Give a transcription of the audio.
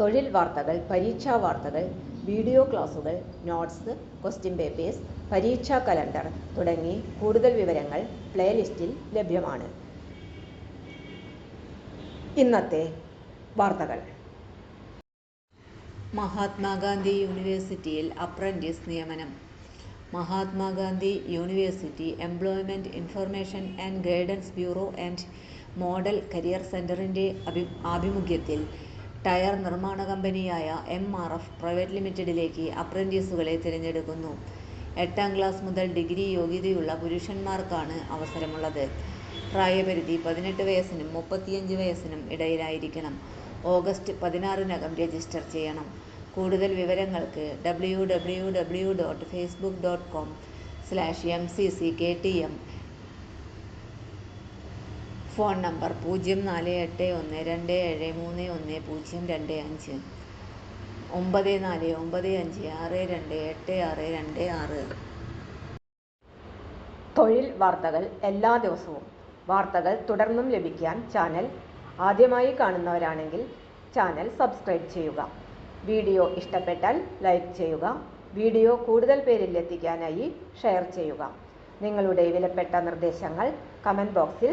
തൊഴിൽ വാർത്തകൾ പരീക്ഷാ വാർത്തകൾ വീഡിയോ ക്ലാസുകൾ നോട്ട്സ് ക്വസ്റ്റ്യൻ പേപ്പേഴ്സ് പരീക്ഷാ കലണ്ടർ തുടങ്ങി കൂടുതൽ വിവരങ്ങൾ പ്ലേലിസ്റ്റിൽ ലഭ്യമാണ്. ഇന്നത്തെ വാർത്തകൾ. മഹാത്മാഗാന്ധി യൂണിവേഴ്സിറ്റിയിൽ അപ്രന്റീസ് നിയമനം. Mahatma Gandhi university employment information and guidance bureau and model career സെന്ററിന്റെ അഭി ആഭിമുഖ്യത്തിൽ ടയർ നിർമ്മാണ കമ്പനിയായ എം ആർ എഫ് പ്രൈവറ്റ് ലിമിറ്റഡിലേക്ക് അപ്രന്റീസുകളെ തിരഞ്ഞെടുക്കുന്നു. എട്ടാം ക്ലാസ് മുതൽ ഡിഗ്രി യോഗ്യതയുള്ള പുരുഷന്മാർക്കാണ് അവസരമുള്ളത്. പ്രായപരിധി പതിനെട്ട് വയസ്സിനും മുപ്പത്തിയഞ്ച് വയസ്സിനും ഇടയിലായിരിക്കണം. ഓഗസ്റ്റ് പതിനാറിനകം രജിസ്റ്റർ ചെയ്യണം. കൂടുതൽ വിവരങ്ങൾക്ക് W W W dot Facebook dot com slash phone number പൂജ്യം നാല് എട്ട് ഒന്ന് രണ്ട് ഏഴ് മൂന്ന് ഒന്ന് പൂജ്യം രണ്ട് അഞ്ച്. ഒമ്പത് നാല് ഒമ്പത് അഞ്ച് ആറ് രണ്ട് എട്ട് ആറ് രണ്ട് ആറ്. തൊഴിൽ വാർത്തകൾ എല്ലാ ദിവസവും. വാർത്തകൾ തുടർന്നും ലഭിക്കാൻ ചാനൽ ആദ്യമായി കാണുന്നവരാണെങ്കിൽ ചാനൽ സബ്സ്ക്രൈബ് ചെയ്യുക. വീഡിയോ ഇഷ്ടപ്പെട്ടാൽ ലൈക്ക് ചെയ്യുക. വീഡിയോ കൂടുതൽ പേരിൽ എത്തിക്കാനായി ഷെയർ ചെയ്യുക. നിങ്ങളുടെ വിലപ്പെട്ട നിർദ്ദേശങ്ങൾ കമന്റ് ബോക്സിൽ